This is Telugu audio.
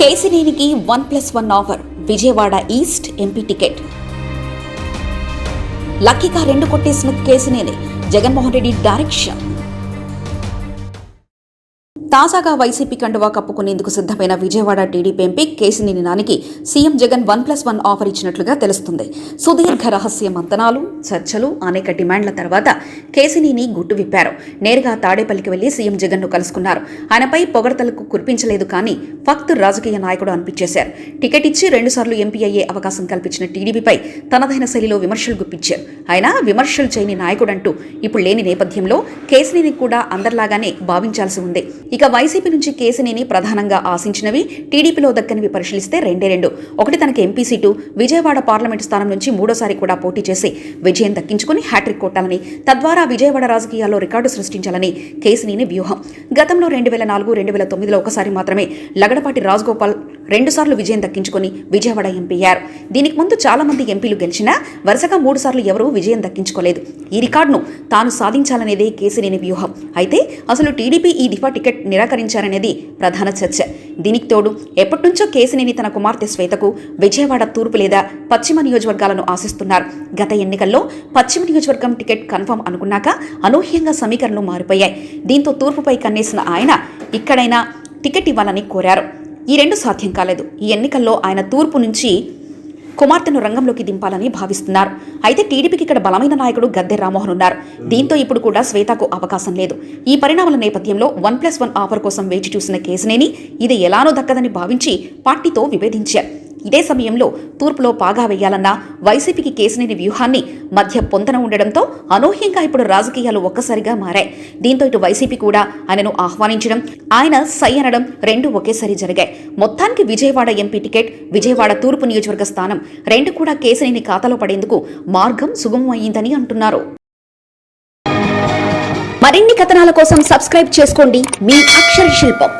కేసినేనికి one plus one offer Vijayawada east MP ticket. లక్కీగా రెండు కొట్టేసిన కేసినేని జగన్మోహన్ రెడ్డి డైరెక్షన్. తాజాగా వైసీపీ కండువా కప్పుకునేందుకు సిద్ధమైన విజయవాడ టీడీపీ ఎంపీ కేసినేని నానికి CM Jagan one plus one offer ఇచ్చినట్లుగా తెలుస్తుంది. సుదీర్ఘ రహస్య మంతనాలు చర్చలు అనేక డిమాండ్ల తర్వాత కేసినేని గుట్టు విప్పారు. నేరుగా తాడేపల్లికి వెళ్ళి సీఎం జగన్ను కలుసుకున్నారు. ఆయనపై పొగడతలకు కురిపించలేదు కానీ ఫక్త్ రాజకీయ నాయకుడు అనిపించేశారు. టికెట్ ఇచ్చి రెండుసార్లు ఎంపీ అయ్యే అవకాశం కల్పించిన టీడీపీపై తనదైన శైలిలో విమర్శలు గుప్పించారు. ఆయన విమర్శలు చేయని నాయకుడంటూ ఇప్పుడు లేని నేపథ్యంలో కేసినేని కూడా అందరిలాగానే భావించాల్సి ఉంది. ఇక వైసీపీ నుంచి కేసినేని ప్రధానంగా ఆశించినవి టీడీపీలో దక్కనివి పరిశీలిస్తే రెండే రెండు. ఒకటి తనకి ఎంపీ సీటు విజయవాడ పార్లమెంటు స్థానం నుంచి మూడోసారి కూడా పోటీ చేసి విజయం దక్కించుకుని హ్యాట్రిక్ కొట్టాలని తద్వారా విజయవాడ రాజకీయాల్లో రికార్డు సృష్టించాలని కేసినేని వ్యూహం. గతంలో రెండు వేల నాలుగు రెండు వేల తొమ్మిదిలో ఒకసారి మాత్రమే లగడపాటి రాజగోపాల్ రెండుసార్లు విజయం దక్కించుకుని విజయవాడ ఎంపీ అయ్యారు. దీనికి ముందు చాలా మంది ఎంపీలు గెలిచినా వరుసగా మూడు సార్లు ఎవరూ విజయం దక్కించుకోలేదు. ఈ రికార్డును తాను సాధించాలనేదే కేసినేని వ్యూహం. అయితే అసలు టీడీపీ ఈ దిఫా టికెట్ నిరాకరించారనేది ప్రధాన చర్చ. దీనికి తోడు ఎప్పటినుంచో కేసినేని తన కుమార్తె శ్వేతకు విజయవాడ తూర్పు లేదా పశ్చిమ నియోజకవర్గాలను ఆశిస్తున్నారు. గత ఎన్నికల్లో పశ్చిమ నియోజకవర్గం టికెట్ కన్ఫర్మ్ అనుకున్నాక అనూహ్యంగా సమీకరణలు మారిపోయాయి. దీంతో తూర్పుపై కన్నేసిన ఆయన ఇక్కడైనా టికెట్ ఇవ్వాలని కోరారు. ఈ రెండు సాధ్యం కాలేదు. ఈ ఎన్నికల్లో ఆయన తూర్పు నుంచి కుమార్తెను రంగంలోకి దింపాలని భావిస్తున్నారు. అయితే టీడీపీకి ఇక్కడ బలమైన నాయకుడు గద్దె రామ్మోహన్ ఉన్నారు. దీంతో ఇప్పుడు కూడా శ్వేతకు అవకాశం లేదు. ఈ పరిణామాల నేపథ్యంలో వన్ ప్లస్ వన్ ఆఫర్ కోసం వేచి చూసిన కేసినేని ఇది ఎలానో దక్కదని భావించి పార్టీతో విభేదించారు. ఇదే సమయంలో తూర్పులో పాగా వేయాలన్న వైసీపీకి కేసినేని వ్యూహాన్ని మధ్య పొందన ఉండడంతో అనూహ్యంగా ఇప్పుడు రాజకీయాలు ఒక్కసారిగా మారాయి. దీంతో ఇటు వైసీపీ కూడా ఆయనను ఆహ్వానించడం ఆయన సై అనడం రెండు ఒకేసారి జరిగాయి. మొత్తానికి విజయవాడ ఎంపీ టికెట్ విజయవాడ తూర్పు నియోజకవర్గ స్థానం రెండు కూడా కేసినేని ఖాతాలో పడేందుకు మార్గం సుగమం అయ్యిందని అంటున్నారు. మరిన్ని కథనాల కోసం సబ్స్క్రైబ్ చేసుకోండి. మీ అక్షర శిల్పం.